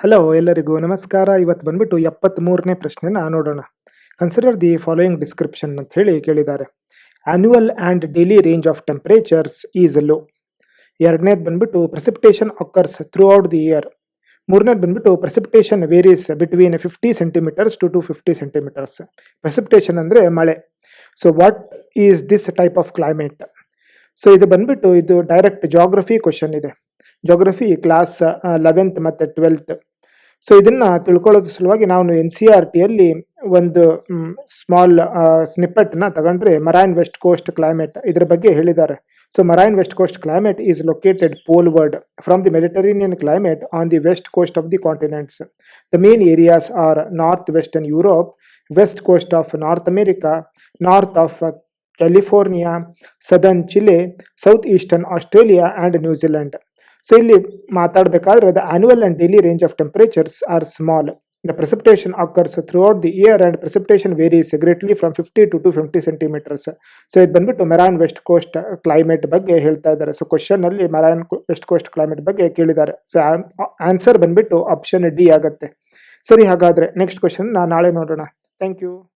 Hello ಎಲ್ಲರಿಗೂ ನಮಸ್ಕಾರ. ಇವತ್ತು ಬಂದ್ಬಿಟ್ಟು ಎಪ್ಪತ್ತ್ಮೂರನೇ ಪ್ರಶ್ನೆನ ನೋಡೋಣ. ಕನ್ಸಿಡರ್ ದಿ ಫಾಲೋಯಿಂಗ್ ಡಿಸ್ಕ್ರಿಪ್ಷನ್ ಅಂತ ಹೇಳಿ ಕೇಳಿದ್ದಾರೆ. Annual and daily range of temperatures is low ಎರಡನೇದು ಬಂದ್ಬಿಟ್ಟು precipitation occurs throughout the year ಮೂರನೇದು ಬಂದ್ಬಿಟ್ಟು precipitation varies between fifty centimetres to two fifty centimetres precipitation ಅಂದರೆ ಮಳೆ. So what is this type of climate so ಇದು ಬಂದ್ಬಿಟ್ಟು ಇದು direct geography question ಇದೆ. ಜಾಗ್ರಫಿ ಕ್ಲಾಸ್ ಲೆವೆಂತ್ ಮತ್ತು ಟ್ವೆಲ್ತ್ ಸೊ ಇದನ್ನ ತಿಳ್ಕೊಳ್ಳೋದ್ರ ಸಲುವಾಗಿ ನಾವು ಎನ್ ಸಿ ಆರ್ ಟಿಯಲ್ಲಿ ಒಂದು ಸ್ಮಾಲ್ ಸ್ನಿಪ್ಪೆಟ್ನ ತಗೊಂಡ್ರೆ ಮರೈನ್ ವೆಸ್ಟ್ ಕೋಸ್ಟ್ ಕ್ಲೈಮೇಟ್ ಇದ್ರ ಬಗ್ಗೆ ಹೇಳಿದ್ದಾರೆ. So marine west coast climate is located poleward from the Mediterranean climate on the west coast of the continents the main areas are north western Europe west coast of North America north of California southern Chile south eastern Australia and New Zealand so ಇಲ್ಲಿ ಮಾತಾಡಬೇಕಾದ್ರೆ the annual and daily range of temperatures are small the precipitation occurs throughout the year and precipitation varies greatly from fifty to two fifty centimetres so ಇದು ಬಂದ್ಬಿಟ್ಟು marine west coast climate ಬಗ್ಗೆ ಹೇಳ್ತಾ ಇದ್ದಾರೆ. So question ಅಲ್ಲಿ Maron west coast climate ಬಗ್ಗೆ ಕೇಳಿದ್ದಾರೆ. So answer ಬಂದ್ಬಿಟ್ಟು option D ಆಗುತ್ತೆ. ಸರಿ, ಹಾಗಾದ್ರೆ ನೆಕ್ಸ್ಟ್ ಕ್ವಶನ್ ನಾ ನಾಳೆ ನೋಡೋಣ. Thank you